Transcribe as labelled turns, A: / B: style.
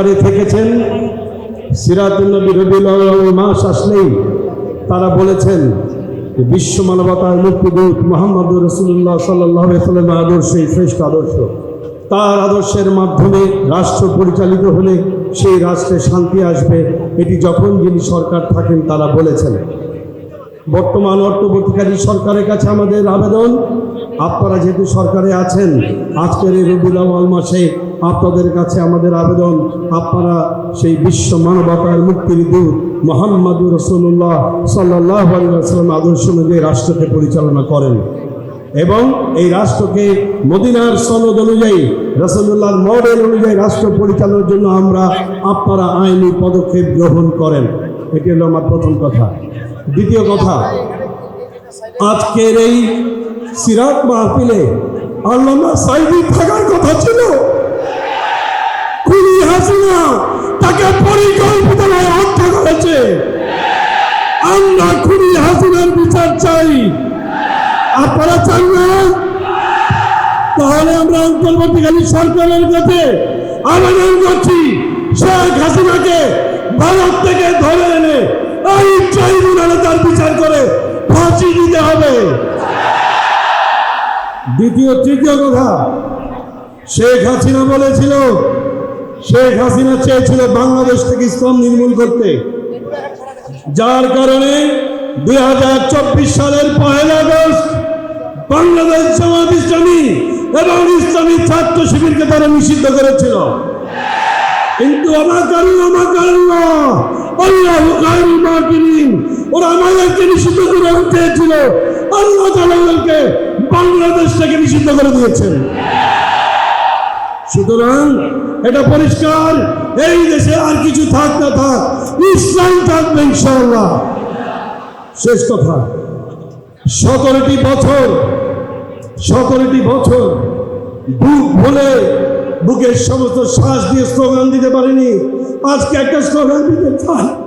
A: বাড়ি থেকেছেন সিরাতুল্নবী রবিউল মাস আসলেই তারা বলেছেন, বিশ্ব মানবতার মুক্তিদূত মোহাম্মদ রসুল্লাহ সাল্লাহ সাল্লামের আদর্শই শ্রেষ্ঠ আদর্শ। তার আদর্শের মাধ্যমে রাষ্ট্র পরিচালিত হলে সেই রাষ্ট্রে শান্তি আসবে, এটি যখন যিনি সরকার থাকেন তারা বলেছেন। বর্তমান অর্থবর্তীকারী সরকারের কাছে আমাদের আবেদন, আপনারা যেহেতু সরকারে আছেন, আজকের এই রবিউল মাসে আপনাদের কাছে আমাদের আবেদন, আপনারা সেই বিশ্ব মানবতার মুক্তির দূত মোহাম্মদুর রসুল্লাহ সাল্লাহ আলিয়াস্লাম আদর্শ অনুযায়ী রাষ্ট্রকে পরিচালনা করেন। এবং এই রাষ্ট্রকে মদিনার সনদ অনুযায়ী রসুল্লাহর মডেল অনুযায়ী রাষ্ট্র পরিচালনার জন্য আমরা আপনারা আইনি পদক্ষেপ গ্রহণ করেন। এটি হলো আমার প্রথম কথা। দ্বিতীয় কথা, আজকের এই সিরাত মাহফিলে আল্লামা সাইদি থাকার কথা ছিল খুনি হাসিনা তাকে পরিকল্পিতভাবে হত্যা করেছে। আমরা খুনি হাসিনার বিচার চাই। আপনারা চান না? তাহলে আমরা অন্তর্বর্তীকালী সরকারের কাছে আবেদন করছি, শেখ হাসিনাকে ভারত থেকে ধরে এনে এই ট্রাইব্যুনালে তার বিচার করে ফাঁসি দিতে হবে। দ্বিতীয়, তৃতীয় কথা, শেখ হাসিনা বলেছিল শেখ হাসিনা চেয়েছিল বাংলাদেশ থেকে ইসলাম নির্মূল করতে। যার কারণে দুই হাজার চব্বিশ সালের পহেলা আগস্ট বাংলাদেশ জামাত ইসলামী এবং ইসলামী ছাত্র শিবিরকে তারা নিষিদ্ধ করেছিল। কিন্তু নিষিদ্ধ চেয়েছিল বাংলাদেশ থেকে নিষিদ্ধ করে দিয়েছেন। সুতরাং এটা পরিষ্কার, এই দেশে আর কিছু থাক না থাক, ইসলাম থাকবে ইনশাআল্লাহ। শেষ কথা, সতেরোটি বছর সতেরোটি বছর বুক ভুলে বুকের সমস্ত শ্বাস দিয়ে স্লোগান দিতে পারিনি। আজকে একটা স্লোগান দিতে তাকবীর